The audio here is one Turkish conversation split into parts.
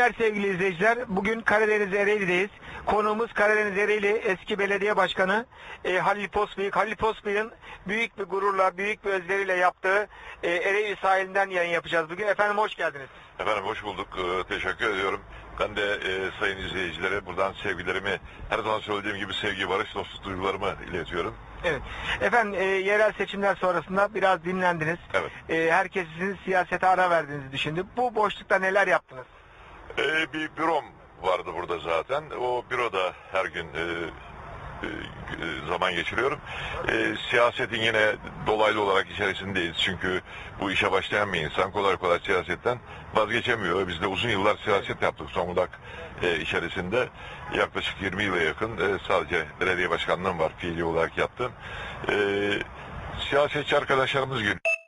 günler sevgili izleyiciler. Bugün Karadeniz Ereğli'deyiz. Konuğumuz Karadeniz Ereğli eski belediye başkanı e, Halil Posbıyık. Halil Posbıyık'ın büyük bir gururla, büyük bir özveriyle yaptığı e, Ereğli sahilinden yayın yapacağız bugün. Efendim hoş geldiniz. Efendim hoş bulduk. Ee, teşekkür ediyorum. Ben de e, sayın izleyicilere buradan sevgilerimi, her zaman söylediğim gibi sevgi, barış, dostluk duygularımı iletiyorum. Evet. Efendim e, yerel seçimler sonrasında biraz dinlendiniz. Evet. E, herkes sizin siyasete ara verdiğinizi düşündü. Bu boşlukta neler yaptınız? Ee, bir bürom vardı burada zaten. O büroda her gün e, e, e, zaman geçiriyorum. E, siyasetin yine dolaylı olarak içerisindeyiz. Çünkü bu işe başlayan bir insan kolay kolay siyasetten vazgeçemiyor. Biz de uzun yıllar siyaset yaptık Zonguldak e, içerisinde. Yaklaşık 20 yıla yakın e, sadece belediye başkanlığım var fiili olarak yaptım. E, siyasetçi arkadaşlarımız geliyor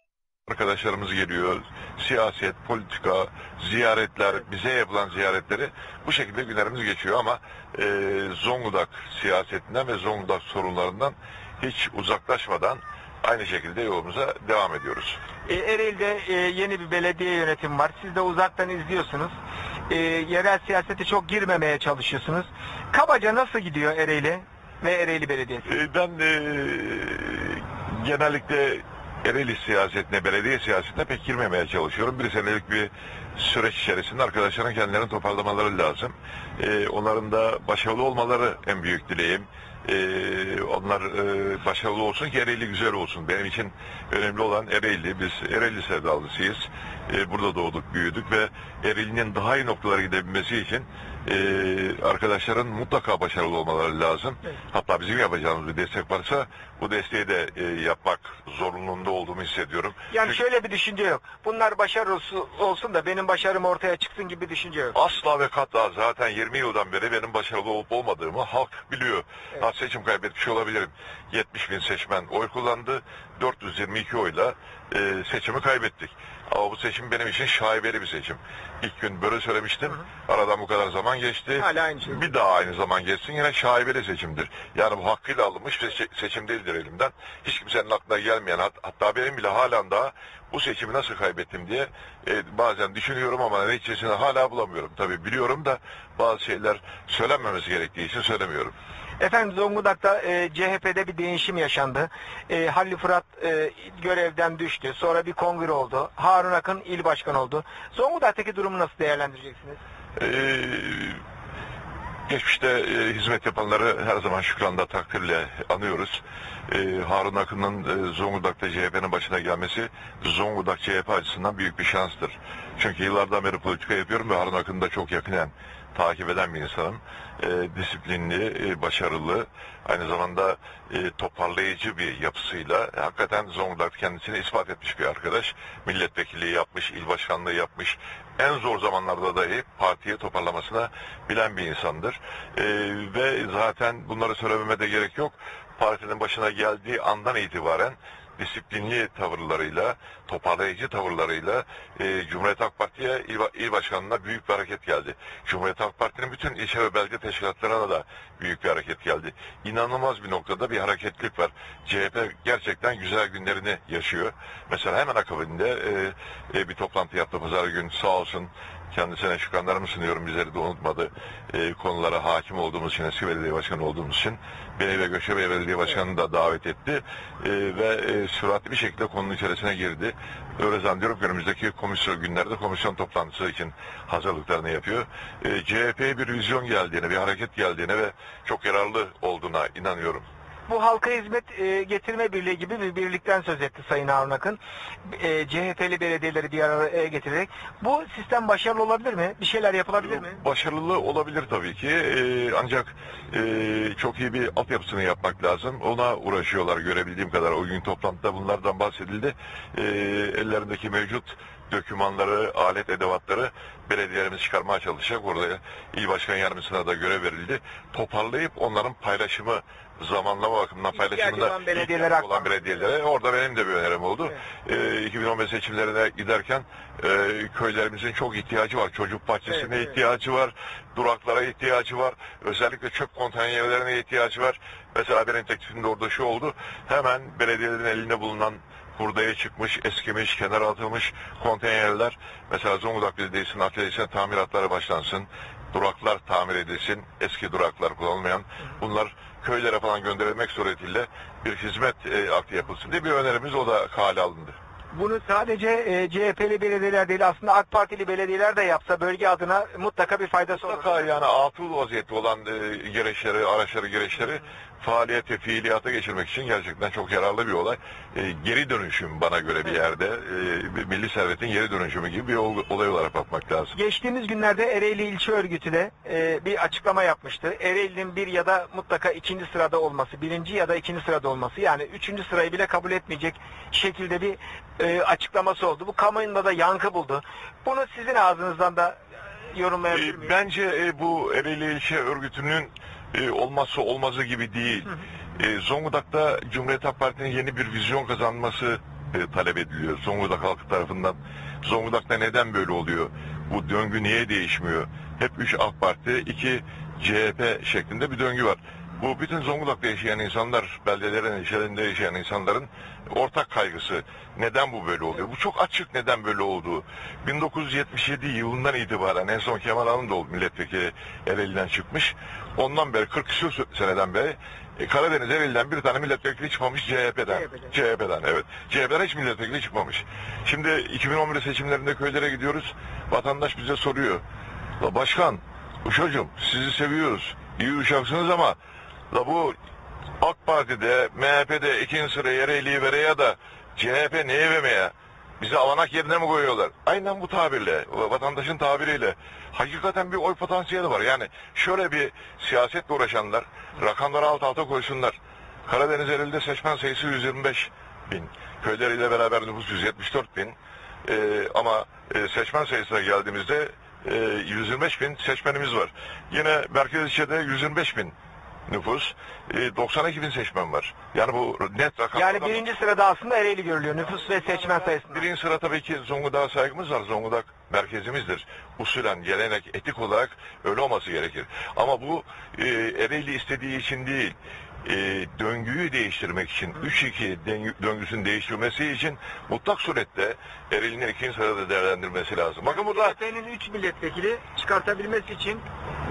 arkadaşlarımız geliyor. Siyaset, politika, ziyaretler, bize yapılan ziyaretleri bu şekilde günlerimiz geçiyor ama e, Zonguldak siyasetinden ve Zonguldak sorunlarından hiç uzaklaşmadan aynı şekilde yolumuza devam ediyoruz. E, Ereğli'de e, yeni bir belediye yönetimi var. Siz de uzaktan izliyorsunuz. E, yerel siyasete çok girmemeye çalışıyorsunuz. Kabaca nasıl gidiyor Ereğli ve Ereğli Belediyesi? E, ben e, genellikle Ereğli siyasetine, belediye siyasetine pek girmemeye çalışıyorum. Bir senelik bir süreç içerisinde arkadaşların kendilerini toparlamaları lazım. E, onların da başarılı olmaları en büyük dileğim. E, onlar e, başarılı olsun ki Ereğli güzel olsun. Benim için önemli olan Ereğli. Biz Ereğli sevdalısıyız. E, burada doğduk, büyüdük ve Ereğli'nin daha iyi noktalara gidebilmesi için e, arkadaşların mutlaka başarılı olmaları lazım. Evet. Hatta bizim yapacağımız bir destek varsa bu desteği de e, yapmak zorunluluğunda olduğumu hissediyorum. Yani Çünkü şöyle bir düşünce yok. Bunlar başarılı olsun da benim başarım ortaya çıksın gibi bir düşünce yok. asla ve katla zaten 20 yıldan beri benim başarılı olup olmadığımı halk biliyor. Evet. Ha, seçim kaybetmiş olabilirim. 70 bin seçmen oy kullandı. 422 oyla e, seçimi kaybettik. Ama bu seçim benim için şaibeli bir seçim. İlk gün böyle söylemiştim. Aradan bu kadar zaman geçti. Hala aynı şey. Bir daha aynı zaman geçsin yine şaibeli seçimdir. Yani bu hakkıyla alınmış bir se- seçim değildir elimden. Hiç kimsenin aklına gelmeyen hat- hatta benim bile halen daha bu seçimi nasıl kaybettim diye e, bazen düşünüyorum ama neticesini hala bulamıyorum. Tabii biliyorum da bazı şeyler söylenmemesi gerektiği için söylemiyorum. Efendim Zonguldak'ta e, CHP'de bir değişim yaşandı. E, Halil Fırat e, görevden düştü. Sonra bir kongre oldu. Harun Akın il başkanı oldu. Zonguldak'taki durumu nasıl değerlendireceksiniz? Ee, geçmişte e, hizmet yapanları her zaman şükranla takdirle anıyoruz. Ee, Harun Akın'ın e, Zonguldak'ta CHP'nin başına gelmesi Zonguldak CHP açısından büyük bir şanstır. Çünkü yıllardan beri politika yapıyorum ve Harun Akın'ı da çok yakinen takip eden bir insanım. Ee, disiplinli, e, başarılı, aynı zamanda e, toparlayıcı bir yapısıyla e, hakikaten Zonguldak kendisini ispat etmiş bir arkadaş. Milletvekilliği yapmış, il başkanlığı yapmış. En zor zamanlarda dahi partiye toparlamasına bilen bir insandır. Ee, ve zaten bunları söylememe de gerek yok. Partinin başına geldiği andan itibaren disiplinli tavırlarıyla, toparlayıcı tavırlarıyla e, Cumhuriyet Halk Parti'ye il, il başkanlığına büyük bir hareket geldi. Cumhuriyet Halk Parti'nin bütün ilçe ve belge teşkilatlarına da büyük bir hareket geldi. İnanılmaz bir noktada bir hareketlik var. CHP gerçekten güzel günlerini yaşıyor. Mesela hemen akabinde e, e, bir toplantı yaptı pazar günü sağ olsun kendisine şükranlarımı sunuyorum. Bizleri de unutmadı. E, konulara hakim olduğumuz için, eski belediye başkanı olduğumuz için beni ve Göçebe Belediye Başkanı'nı da davet etti. E, ve e, süratli bir şekilde konunun içerisine girdi. Öyle zannediyorum ki önümüzdeki komisyon günlerde komisyon toplantısı için hazırlıklarını yapıyor. E, CHP'ye bir vizyon geldiğine, bir hareket geldiğine ve çok yararlı olduğuna inanıyorum. Bu halka hizmet e, getirme birliği gibi bir birlikten söz etti Sayın Harun. E, CHP'li belediyeleri bir araya getirerek. Bu sistem başarılı olabilir mi? Bir şeyler yapılabilir mi? Başarılı olabilir tabii ki. Ee, ancak e, çok iyi bir altyapısını yapmak lazım. Ona uğraşıyorlar görebildiğim kadar. O gün toplantıda bunlardan bahsedildi. Ee, ellerindeki mevcut dokümanları, alet edevatları belediyelerimiz çıkarmaya çalışacak. Orada il başkan yardımcısına da görev verildi. Toparlayıp onların paylaşımı zamanlama bakımından paylaşımında olan belediyelere olan belediyelere orada benim de bir önerim oldu. Ee, 2015 seçimlerine giderken e, köylerimizin çok ihtiyacı var. Çocuk bahçesine Evet, evet. ihtiyacı var. Duraklara ihtiyacı var. Özellikle çöp konteynerlerine ihtiyacı var. Mesela haberin teklifinde orada şu oldu. Hemen belediyelerin elinde bulunan hurdaya çıkmış, eskimiş, kenara atılmış konteynerler. Mesela Zonguldak Belediyesi'nin atölyesine tamiratlara başlansın. Duraklar tamir edilsin. Eski duraklar kullanılmayan. Bunlar köylere falan gönderilmek suretiyle bir hizmet e, akti yapılsın diye bir önerimiz o da kale alındı. Bunu sadece e, CHP'li belediyeler değil aslında AK Partili belediyeler de yapsa bölge adına mutlaka bir faydası olur. Mutlaka yani atıl vaziyette olan e, gereçleri, araçları, gereçleri faaliyete, fiiliyata geçirmek için gerçekten çok yararlı bir olay. E, geri dönüşüm bana göre bir yerde e, bir milli servetin geri dönüşümü gibi bir ol- olay olarak bakmak lazım. Geçtiğimiz günlerde Ereğli İlçe Örgütü de e, bir açıklama yapmıştı. Ereğli'nin bir ya da mutlaka ikinci sırada olması, birinci ya da ikinci sırada olması yani üçüncü sırayı bile kabul etmeyecek şekilde bir e, açıklaması oldu. Bu kamuoyunda da yankı buldu. Bunu sizin ağzınızdan da e, yorumlayabilir E, miyim? Bence e, bu Ereğli İlçe Örgütü'nün e, olmazsa olmazı gibi değil. E, Zonguldak'ta Cumhuriyet Halk Partisi'nin yeni bir vizyon kazanması e, talep ediliyor Zonguldak halkı tarafından. Zonguldak'ta neden böyle oluyor? Bu döngü niye değişmiyor? Hep 3 AK Parti, 2 CHP şeklinde bir döngü var. Bu bütün Zonguldak'ta yaşayan insanlar, beldelerin ilçelerinde yaşayan insanların ortak kaygısı. Neden bu böyle oluyor? Bu çok açık neden böyle olduğu. 1977 yılından itibaren en son Kemal Hanım milletvekili Ereğli'den çıkmış. Ondan beri 40 küsur seneden beri e, Karadeniz Ereğli'den bir tane milletvekili çıkmamış CHP'den. CHP'den. CHP'den evet. CHP'den hiç milletvekili çıkmamış. Şimdi 2011 seçimlerinde köylere gidiyoruz. Vatandaş bize soruyor. Başkan, uşacım sizi seviyoruz. İyi uşaksınız ama la bu AK Parti'de, MHP'de ikinci sıra Ereğli'yi vere ya da CHP neye vermeye? Bizi avanak yerine mi koyuyorlar? Aynen bu tabirle, vatandaşın tabiriyle. Hakikaten bir oy potansiyeli var. Yani şöyle bir siyasetle uğraşanlar, rakamları alt alta koysunlar. Karadeniz Ereğli'de seçmen sayısı 125 bin. Köyleriyle beraber nüfus 174 bin. Ee, ama e, seçmen sayısına geldiğimizde e, 125 bin seçmenimiz var. Yine Merkez İlçe'de 125 bin nüfus, e, 92 bin seçmen var. Yani bu net rakam. Yani birinci sırada aslında Ereğli görülüyor nüfus ve seçmen sayısında. Birinci sıra tabii ki Zonguldak'a saygımız var. Zonguldak merkezimizdir. Usulen, gelenek, etik olarak öyle olması gerekir. Ama bu e, Ereğli istediği için değil, e, döngüyü değiştirmek için, 3-2 döngü- döngüsünün değiştirilmesi için mutlak surette Ereğli'nin ikinci sırada değerlendirmesi lazım. Bakın burada CHP'nin 3 milletvekili çıkartabilmesi için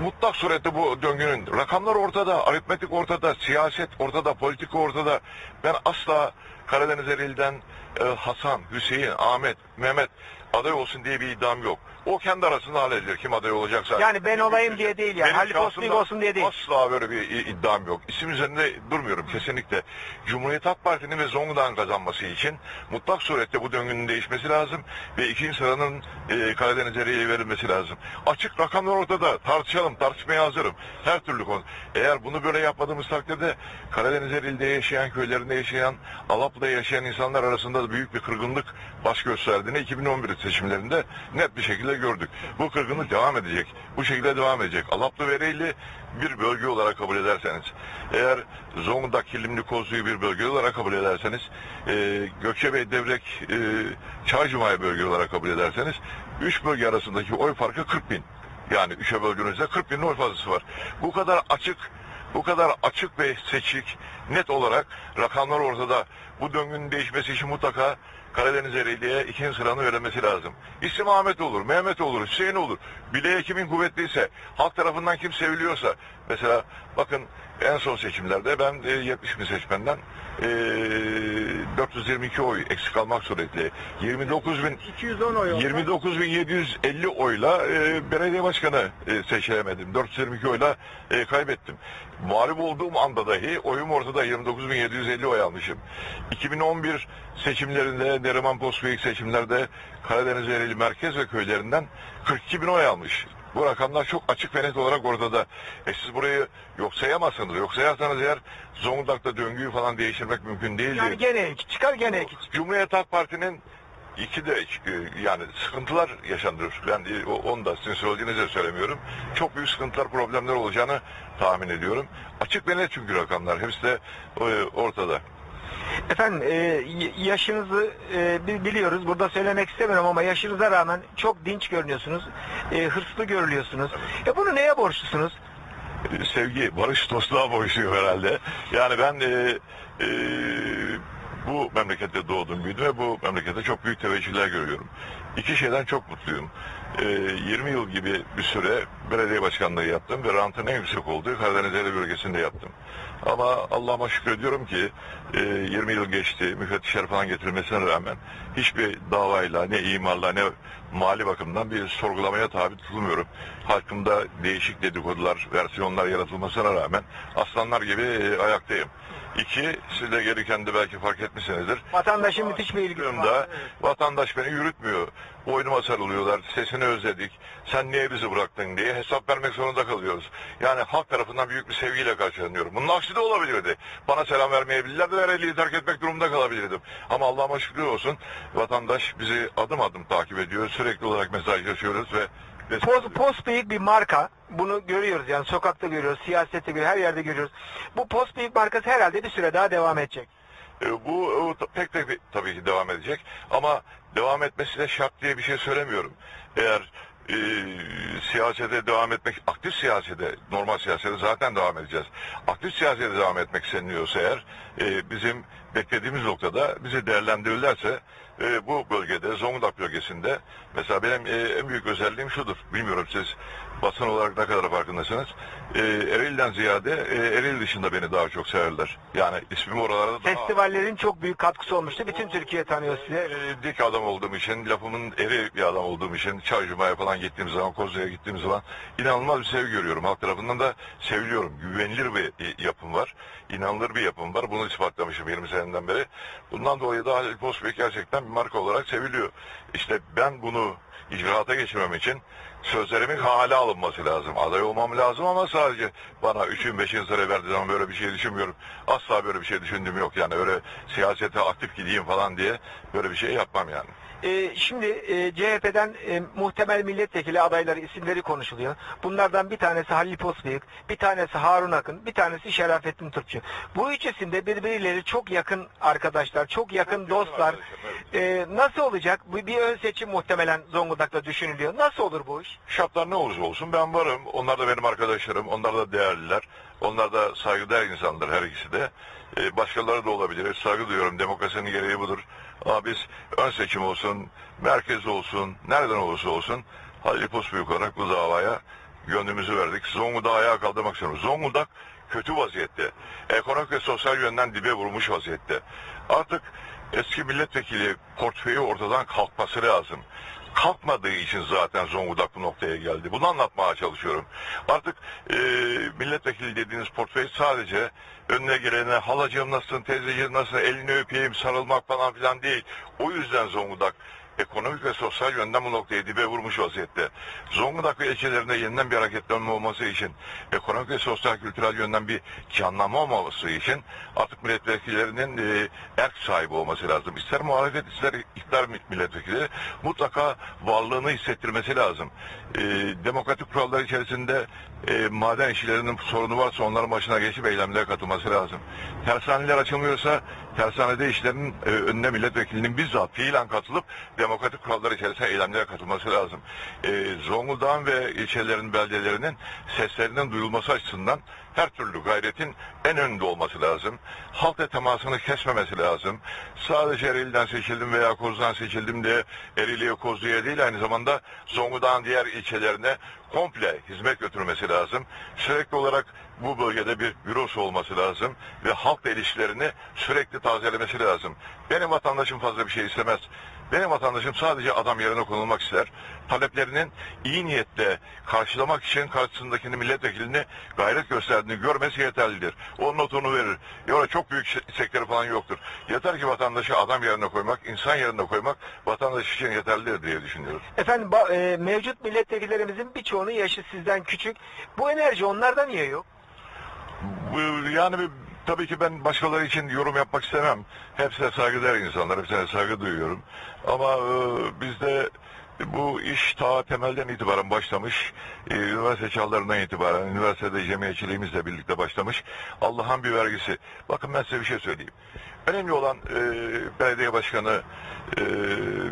mutlak surette bu döngünün rakamlar ortada, aritmetik ortada, siyaset ortada, politika ortada. Ben asla Karadeniz Ereğli'den e, Hasan, Hüseyin, Ahmet, Mehmet aday olsun diye bir iddiam yok. O kendi arasında halledilir kim aday olacaksa. Yani ben olayım diye değil yani. Benim Halil Postbik olsun diye değil. Asla böyle bir iddiam yok. İsim üzerinde durmuyorum kesinlikle. Cumhuriyet Halk Partisi'nin ve Zonguldak'ın kazanması için mutlak surette bu döngünün değişmesi lazım ve ikinci sıranın e, Karadeniz Ereğli'ye verilmesi lazım. Açık rakamlar ortada. Tartışalım, tartışmaya hazırım. Her türlü konu. Eğer bunu böyle yapmadığımız takdirde Karadeniz Ereğli'de yaşayan, köylerinde yaşayan, Alaplı'da yaşayan insanlar arasında da büyük bir kırgınlık baş gösterdiğini 2011 seçimlerinde net bir şekilde gördük. Bu kırgınlık devam edecek. Bu şekilde devam edecek. Alaplı Ereğli bir bölge olarak kabul ederseniz, eğer Zonguldak Kilimli Kozlu'yu bir bölge olarak kabul ederseniz, e, Gökçebey Devrek e, Çaycuma'yı bölge olarak kabul ederseniz, üç bölge arasındaki oy farkı 40 bin. Yani üçe böldüğünüzde 40 bin oy fazlası var. Bu kadar açık bu kadar açık ve seçik, net olarak rakamlar ortada. Bu döngünün değişmesi için mutlaka Karadeniz Ereğli'ye ikinci sıranı verilmesi lazım. İsim Ahmet olur, Mehmet olur, Hüseyin olur. Bileğe kimin kuvvetliyse, halk tarafından kim seviliyorsa. Mesela bakın en son seçimlerde ben e, 70 bin seçmenden e, 422 oy eksik almak suretiyle 29 bin 210 oy olsa 29.750 oyla e, belediye başkanı e, seçilemedim. 422 oyla e, kaybettim. Mağlup olduğum anda dahi oyum ortada 29.750 oy almışım. 2011 seçimlerinde Neriman Postbeyik seçimlerde Karadeniz Ereğli merkez ve köylerinden 42 bin oy almış. Bu rakamlar çok açık ve net olarak ortada. E siz burayı yok sayamazsınız. Yok sayarsanız eğer Zonguldak'ta döngüyü falan değiştirmek mümkün değil. yani gene iki çıkar gene iki çıkar. Cumhuriyet Halk Parti'nin iki de e, yani sıkıntılar yaşanır. Ben onu da sizin söylediğinizi söylemiyorum. Çok büyük sıkıntılar, problemler olacağını tahmin ediyorum. Açık ve net çünkü rakamlar. Hepsi de e, ortada. Efendim e, yaşınızı e, bi- biliyoruz. Burada söylemek istemiyorum ama yaşınıza rağmen çok dinç görünüyorsunuz. E, hırslı görülüyorsunuz. E, bunu neye borçlusunuz? sevgi, barış dostluğa boğuşuyor herhalde. Yani ben e, e, bu memlekette doğdum büyüdüm ve bu memlekette çok büyük teveccühler görüyorum. İki şeyden çok mutluyum. E, 20 yıl gibi bir süre belediye başkanlığı yaptım ve rantın en yüksek olduğu Karadeniz Eylül bölgesinde yaptım. Ama Allah'ıma şükrediyorum ki e, 20 yıl geçti, müfettişler falan getirilmesine rağmen hiçbir davayla, ne imarla, ne mali bakımdan bir sorgulamaya tabi tutulmuyorum. Hakkımda değişik dedikodular, versiyonlar yaratılmasına rağmen aslanlar gibi e, ayaktayım. İki, siz de gelirken de belki fark etmişsinizdir. Vatandaşın müthiş bir ilgisi var. vatandaş beni yürütmüyor. Boynuma sarılıyorlar, sesini özledik. Sen niye bizi bıraktın diye hesap vermek zorunda kalıyoruz. Yani halk tarafından büyük bir sevgiyle karşılanıyorum. Bunun aksi de olabilirdi. Bana selam vermeyebilirlerdi ve Ereğli'yi terk etmek durumunda kalabilirdim. Ama Allah'ıma şükür olsun vatandaş bizi adım adım takip ediyor. Sürekli olarak mesajlaşıyoruz ve Post, post büyük bir marka. Bunu görüyoruz yani sokakta görüyoruz, siyasette görüyoruz, her yerde görüyoruz. Bu post büyük markası herhalde bir süre daha devam edecek. E, bu e, pek pek tabii ki devam edecek ama devam etmesi de şart diye bir şey söylemiyorum. Eğer e, siyasete devam etmek, aktif siyasete, normal siyasete zaten devam edeceğiz. Aktif siyasete devam etmek isteniliyorsa eğer e, bizim beklediğimiz noktada bizi değerlendirirlerse e, bu bölgede, Zonguldak bölgesinde mesela benim e, en büyük özelliğim şudur. Bilmiyorum siz basın olarak ne kadar farkındasınız. E, Ereğli'den ziyade e, Ereğli dışında beni daha çok severler. Yani ismim oralarda daha... Festivallerin çok büyük katkısı olmuştu. Bütün Türkiye tanıyor sizi. E, dik adam olduğum için, lafımın eri bir adam olduğum için, Çaycuma'ya falan gittiğim zaman, Kozlu'ya gittiğim zaman inanılmaz bir sevgi görüyorum. Halk tarafından da seviliyorum. Güvenilir bir e, yapım var. İnanılır bir yapım var. Bunu ispatlamışım 20 seneden beri. Bundan dolayı da Halil Postbek gerçekten bir marka olarak seviliyor. İşte ben bunu icraata geçirmem için sözlerimin hale alınması lazım. Aday olmam lazım ama sadece bana üçün beşin sıra verdiği zaman böyle bir şey düşünmüyorum. Asla böyle bir şey düşündüğüm yok yani. Öyle siyasete aktif gideyim falan diye böyle bir şey yapmam yani. Ee, şimdi e, CHP'den e, muhtemel milletvekili adayları isimleri konuşuluyor. Bunlardan bir tanesi Halil Posbıyık, bir tanesi Harun Akın, bir tanesi Şerafettin Tırpçı. Bu üçüsünde birbirleri çok yakın arkadaşlar, çok yakın dostlar. Ee, nasıl olacak? Bu bir ön seçim muhtemelen Zonguldak'ta düşünülüyor. Nasıl olur bu iş? Şartlar ne olursa olsun ben varım. Onlar da benim arkadaşlarım. Onlar da değerliler. Onlar da saygıdeğer insanlar her ikisi de. Ee, başkaları da olabilir. Saygı duyuyorum. Demokrasinin gereği budur. Ama biz ön seçim olsun, merkez olsun, nereden olursa olsun Halil Postbüyük olarak bu davaya gönlümüzü verdik. Zonguldak'ı ayağa kaldırmak istiyoruz. Zonguldak kötü vaziyette. Ekonomik ve sosyal yönden dibe vurmuş vaziyette. Artık eski milletvekili portföyü ortadan kalkması lazım. Kalkmadığı için zaten Zonguldak bu noktaya geldi. Bunu anlatmaya çalışıyorum. Artık e, milletvekili dediğiniz portföy sadece önüne gelene halacığım nasılsın, teyzeciğim nasılsın, elini öpeyim, sarılmak falan filan değil. O yüzden Zonguldak ekonomik ve sosyal yönden bu noktaya dibe vurmuş vaziyette. Zonguldak ve ilçelerinde yeniden bir hareketlenme olması için, ekonomik ve sosyal kültürel yönden bir canlanma olması için artık milletvekillerinin e, erk sahibi olması lazım. İster muhalefet ister iktidar milletvekili mutlaka varlığını hissettirmesi lazım. E, demokratik kurallar içerisinde e, maden işçilerinin sorunu varsa onların başına geçip eylemlere katılması lazım. Tersaneler açılmıyorsa tersanede işlerin e, önüne milletvekilinin bizzat fiilen katılıp demokratik kurallar içerisinde eylemlere katılması lazım. E, Zonguldak'ın ve ilçelerin, beldelerinin seslerinin duyulması açısından her türlü gayretin en önünde olması lazım. Halkla temasını kesmemesi lazım. Sadece Ereğli'den seçildim veya Kozlu'dan seçildim diye Ereğli'ye Kozlu'ya değil aynı zamanda Zonguldak'ın diğer ilçelerine komple hizmet götürmesi lazım. Sürekli olarak bu bölgede bir bürosu olması lazım ve halkla ilişkilerini sürekli tazelemesi lazım. Benim vatandaşım fazla bir şey istemez. Benim vatandaşım sadece adam yerine konulmak ister. Taleplerinin iyi niyetle karşılamak için karşısındakini milletvekilini gayret gösterdiğini görmesi yeterlidir. Onun notunu verir. Ya çok büyük se- sektörü falan yoktur. Yeter ki vatandaşı adam yerine koymak, insan yerine koymak vatandaş için yeterlidir diye düşünüyorum. Efendim e, mevcut milletvekillerimizin birçoğunun yaşı sizden küçük. Bu enerji onlarda niye yok? Yani bir- tabii ki ben başkaları için yorum yapmak istemem. Hepsine saygıdeğer insanlar, hepsine saygı duyuyorum. Ama e, bizde bu iş ta temelden itibaren başlamış. E, üniversite çağlarından itibaren, üniversitede cemiyetçiliğimizle birlikte başlamış. Allah'ın bir vergisi. Bakın ben size bir şey söyleyeyim. Önemli olan e, belediye başkanı e,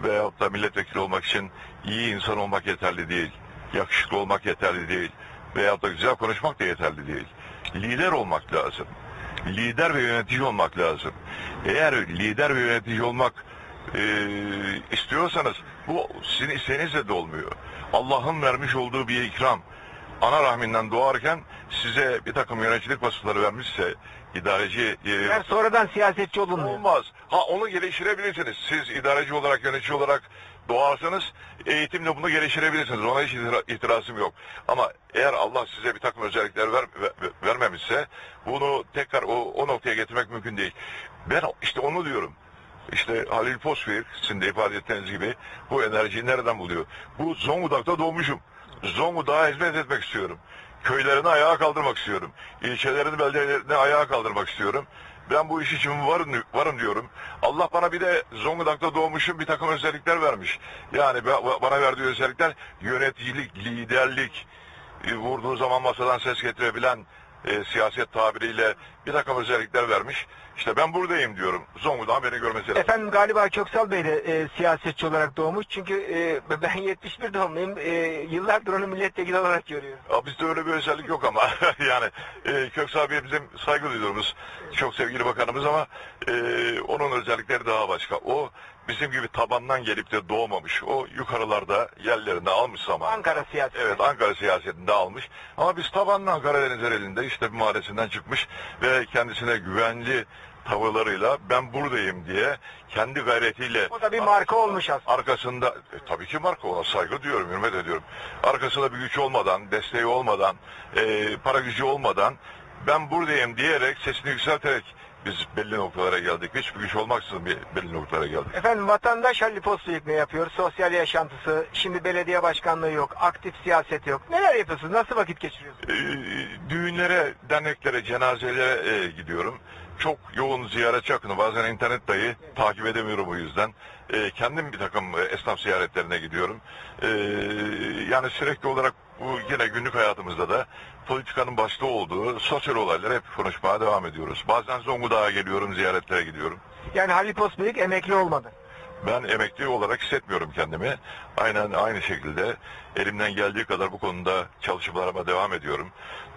veyahut da milletvekili olmak için iyi insan olmak yeterli değil. Yakışıklı olmak yeterli değil. veyahut da güzel konuşmak da yeterli değil. Lider olmak lazım. Lider ve yönetici olmak lazım. Eğer lider ve yönetici olmak e, istiyorsanız bu sizin isteğinizle de olmuyor. Allah'ın vermiş olduğu bir ikram. Ana rahminden doğarken size bir takım yöneticilik vasıfları vermişse idareci e, Yani sonradan siyasetçi olunmuyor. Olmaz. Ha onu geliştirebilirsiniz. Siz idareci olarak, yönetici olarak doğarsanız eğitimle bunu geliştirebilirsiniz. Ona hiç itira- itirazım yok. Ama eğer Allah size bir takım özellikler ver, ver- vermemişse bunu tekrar o, o noktaya getirmek mümkün değil. Ben işte onu diyorum. İşte Halil Posbir, sizin de ifade ettiğiniz gibi bu enerjiyi nereden buluyor? Bu Zonguldak'ta doğmuşum. Zonguldak'a hizmet etmek istiyorum. Köylerini ayağa kaldırmak istiyorum. İlçelerini, beldelerini ayağa kaldırmak istiyorum. Ben bu iş için varım, varım diyorum. Allah bana bir de Zonguldak'ta doğmuşum bir takım özellikler vermiş. Yani ba- bana verdiği özellikler yöneticilik, liderlik, e, vurduğu zaman masadan ses getirebilen e, siyaset tabiriyle bir takım özellikler vermiş. İşte ben buradayım diyorum. Zonguldak'ın beni görmesi lazım. Efendim galiba Köksal Bey de e, siyasetçi olarak doğmuş. Çünkü e, ben 71 doğumluyum. E, yıllardır onu milletvekili olarak görüyorum. Bizde öyle bir özellik yok ama yani e, Köksal Bey bizim saygı duyduğumuz çok sevgili bakanımız ama e, onun özellikleri daha başka. O bizim gibi tabandan gelip de doğmamış. O yukarılarda yerlerini almış zaman. Ankara siyaseti. Evet Ankara siyasetinde almış. Ama biz tabandan Karadeniz elinde işte bir mahallesinden çıkmış ve kendisine güvenli tavırlarıyla ben buradayım diye kendi gayretiyle O da bir marka olmuş aslında. arkasında e, tabii ki marka ona saygı duyuyorum, hürmet ediyorum. Arkasında bir güç olmadan, desteği olmadan, e, para gücü olmadan ben buradayım diyerek sesini yükselterek biz belli noktalara geldik. Hiçbir güç olmaksızın bir belli noktalara geldik. Efendim vatandaş Halil Postbıyık ne yapıyor? Sosyal yaşantısı, şimdi belediye başkanlığı yok, aktif siyaset yok. Neler yapıyorsunuz? Nasıl vakit geçiriyorsunuz? E, düğünlere, derneklere, cenazelere e, gidiyorum. Çok yoğun ziyaretçi akını. Bazen internet dahi takip edemiyorum o yüzden. E, kendim bir takım e, esnaf ziyaretlerine gidiyorum. E, yani sürekli olarak bu yine günlük hayatımızda da politikanın başta olduğu sosyal olayları hep konuşmaya devam ediyoruz. Bazen Zonguldak'a geliyorum, ziyaretlere gidiyorum. Yani Halil Postbıyık emekli olmadı. Ben emekli olarak hissetmiyorum kendimi. Aynen aynı şekilde elimden geldiği kadar bu konuda çalışmalarıma devam ediyorum.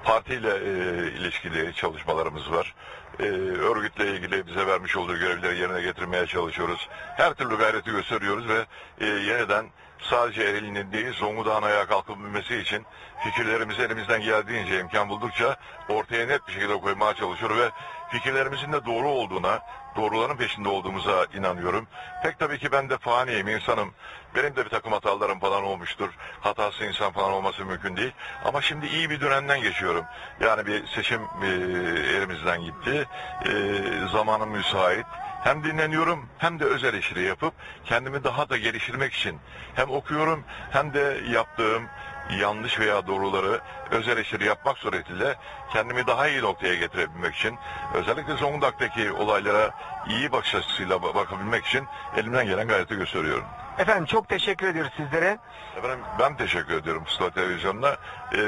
Partiyle e, ilişkili çalışmalarımız var. E, örgütle ilgili bize vermiş olduğu görevleri yerine getirmeye çalışıyoruz. Her türlü gayreti gösteriyoruz ve e, yeniden sadece Ereğli'nin değil Zonguldak'ın ayağa kalkabilmesi için fikirlerimizi elimizden geldiğince imkan buldukça ortaya net bir şekilde koymaya çalışıyoruz ve fikirlerimizin de doğru olduğuna, doğruların peşinde olduğumuza inanıyorum. Pek tabii ki ben de faniyim, insanım. Benim de bir takım hatalarım falan olmuştur. Hatası insan falan olması mümkün değil. Ama şimdi iyi bir dönemden geçiyorum. Yani bir seçim e, elimizden gitti. E, zamanım müsait. Hem dinleniyorum hem de öz eleştiri yapıp kendimi daha da geliştirmek için hem okuyorum hem de yaptığım yanlış veya doğruları öz eleştiri yapmak suretiyle kendimi daha iyi noktaya getirebilmek için özellikle Zonguldak'taki olaylara iyi bakış açısıyla ba- bakabilmek için elimden gelen gayreti gösteriyorum. Efendim çok teşekkür ediyoruz sizlere. Efendim ben teşekkür ediyorum Pusula Televizyonu'na. Ee,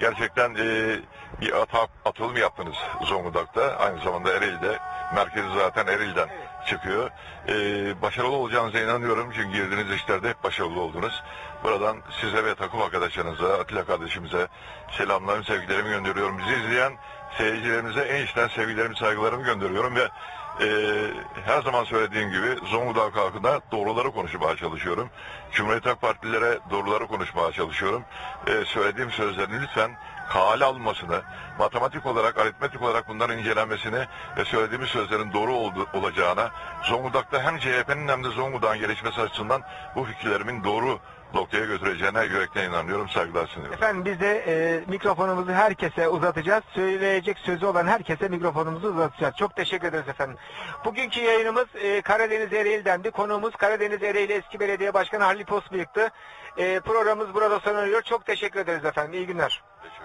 gerçekten e, bir ata, atılım yaptınız Zonguldak'ta. Aynı zamanda Ereğli'de. Merkezi zaten Ereğli'den çıkıyor. Ee, başarılı olacağınıza inanıyorum. Çünkü girdiğiniz işlerde hep başarılı oldunuz. Buradan size ve takım arkadaşlarınıza, Atilla kardeşimize selamlarımı, sevgilerimi gönderiyorum. Bizi izleyen seyircilerimize en içten sevgilerimi, saygılarımı gönderiyorum ve ee, her zaman söylediğim gibi Zonguldak halkına doğruları konuşmaya çalışıyorum. Cumhuriyet Halk Partililere doğruları konuşmaya çalışıyorum. Ee, söylediğim sözlerin lütfen kale almasını, matematik olarak, aritmetik olarak bunların incelenmesini ve söylediğimiz sözlerin doğru oldu, olacağına, Zonguldak'ta hem CHP'nin hem de Zonguldak'ın gelişmesi açısından bu fikirlerimin doğru noktaya götüreceğine yürekten inanıyorum, saygılar sunuyorum. Efendim biz de e, mikrofonumuzu herkese uzatacağız. Söyleyecek sözü olan herkese mikrofonumuzu uzatacağız. Çok teşekkür ederiz efendim. Bugünkü yayınımız e, Karadeniz Ereğli'dendi. Konuğumuz Karadeniz Ereğli eski belediye başkanı Halil Posbıyık'tı. E, programımız burada sona eriyor. Çok teşekkür ederiz efendim. İyi günler. Teşekkür